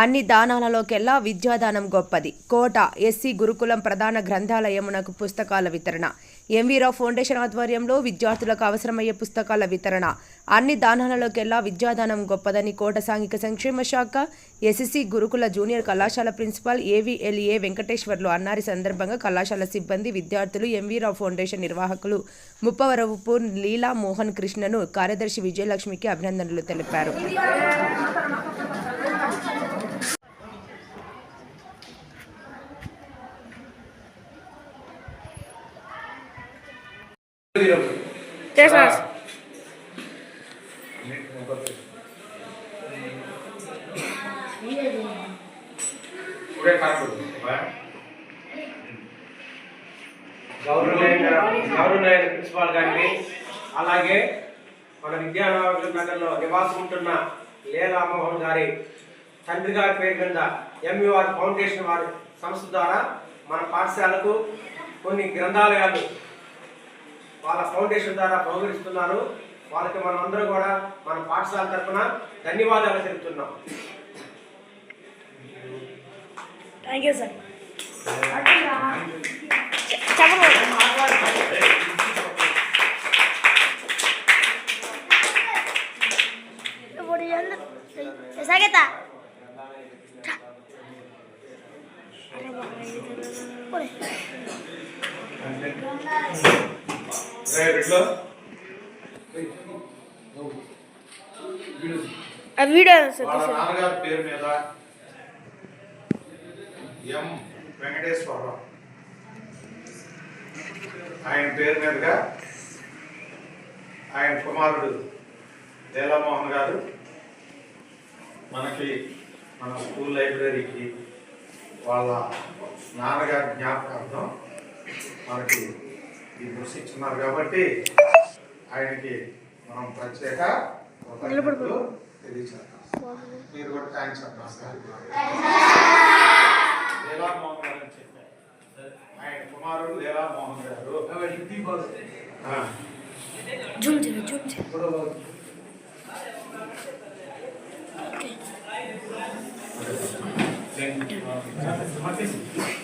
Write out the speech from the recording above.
అన్ని దానాలలోకెల్లా విద్యాదానం గొప్పది. కోట ఎస్సీ గురుకులం ప్రధాన గ్రంథాలయమునకు పుస్తకాల వితరణ. ఎంవీరావు ఫౌండేషన్ ఆధ్వర్యంలో విద్యార్థులకు అవసరమయ్యే పుస్తకాల వితరణ. అన్ని దానాలలోకెల్లా విద్యాదానం గొప్పదని కోట సాంఘిక సంక్షేమ శాఖ ఎస్ఎస్సి గురుకుల జూనియర్ కళాశాల ప్రిన్సిపాల్ ఏవిఎల్ఏ వెంకటేశ్వర్లు అన్నారి సందర్భంగా కళాశాల సిబ్బంది విద్యార్థులు ఎంవీరావు ఫౌండేషన్ నిర్వాహకులు ముప్పవరవుపు లీలా మోహన్ కృష్ణను కార్యదర్శి విజయలక్ష్మికి అభినందనలు తెలిపారు. చేసిన ఇప్పుడే కనపడుతుంది గౌరవనీయ గౌరవనీయ ప్రిన్సిపాల్ గారిని అలాగే మన విద్యానగర్ నగర్లో నివాసం ఉంటున్న లీలా మోహన్ గారి తండ్రి గారి పేరు కింద ఎంఈఆర్ ఫౌండేషన్ వారి సంస్థ ద్వారా మన పాఠశాలకు కొన్ని గ్రంథాలయాలు వాళ్ళ ఫౌండేషన్ ద్వారా బహుకరిస్తున్నారు. వాళ్ళకి మనం అందరూ కూడా మన పాఠశాల తరఫున ధన్యవాదాలు తెలుపుతున్నాం. థ్యాంక్ యూ సార్ సాగేత ఆ వీడియో వాళ్ళ నాన్నగారి పేరు మీద ఎం వెంకటేశ్వరరావు. ఆయన పేరు మీదుగా ఆయన కుమారుడు లీలామోహన్ గారు మనకి మన స్కూల్ లైబ్రరీకి వాళ్ళ నాన్నగారి జ్ఞాపకార్థం మనకి ఈ ఇచ్చున్నారు కాబట్టి ఆయనకి మనం ప్రత్యేక కృతజ్ఞతలు తెలియజేస్తాం మీరు కూడా థ్యాంక్స్ చెప్పాలి లీలా మోహన్ గారు అని చెప్పారు. ఆయన కుమారుడు లీలా మోహన్ గారు. ఆ, జూమ్ చేయండి జూమ్ చేయండి thank you.